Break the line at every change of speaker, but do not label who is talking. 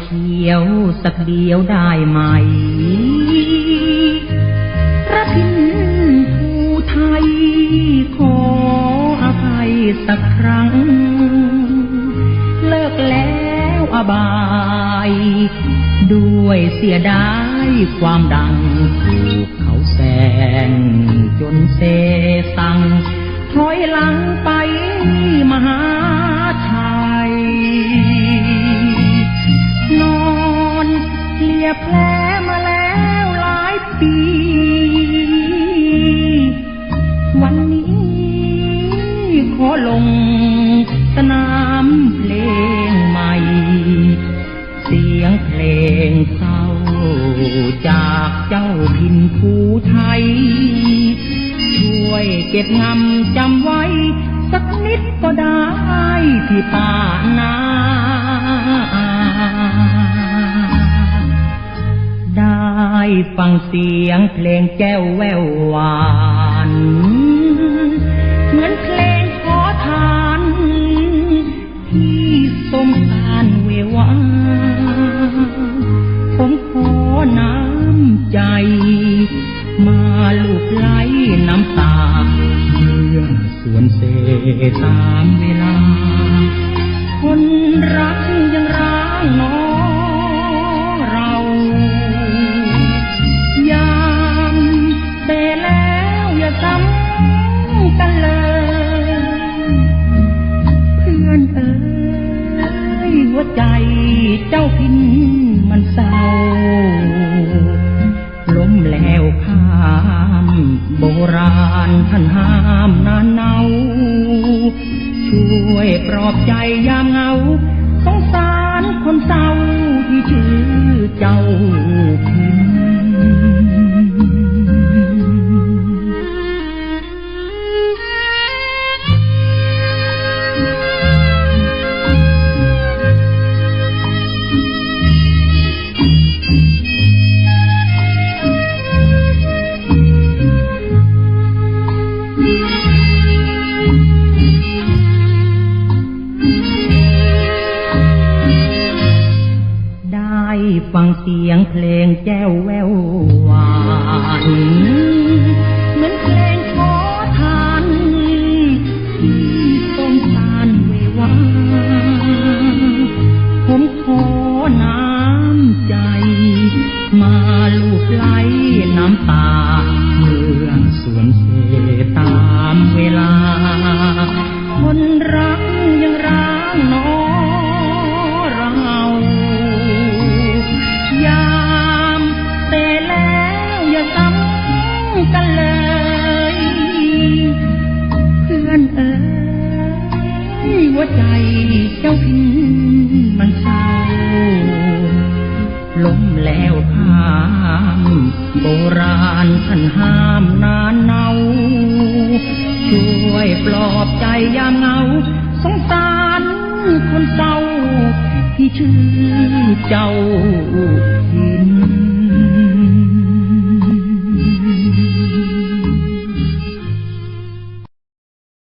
เขียวสักเดียวได้ไหมพระพินภูไทย ขออภัยสักครั้ง เลิกแล้วอบาย ด้วยเสียดายความดังถูกเขาแซงจนเซสังถอยหลังไปมหา แผลมาแล้วหลายปี วันนี้ขอลงสนามเพลงใหม่ เสียงเพลงเศร้า จากเจ้าพินภูไทย ช่วยเก็บงำจำไว้ สักนิดก็ได้ที่ป่านา ฟังเสียงเพลงแก้วแววหวาน เหมือนเพลงขอทาน ที่สมสารเววาผมขอน้ำใจ มาลูกไหลน้ำตาเมื่อสวนเสตามเวลา คนรักยัง ท่านห้ามนานเนาช่วยปลอบใจยามเหงาสงสารคนเศร้าที่ชื่อเจ้า งเสียงเพลงแจ้วแววหวานเหมือนเพลงขอทานที่ต้นตาลเววาผมขอน้ำใจ มาลูบไหลน้ำตา เมื่อสวนเสตามเวลา คน เพื่อนเอ๋ยหัวใจเจ้าพินมันเศร้าล้มแล้วข้ามโบราณท่านห้ามนานเนาช่วยปลอบใจยามเงา สงสารคนเศร้าที่ชื่อเจ้าพิน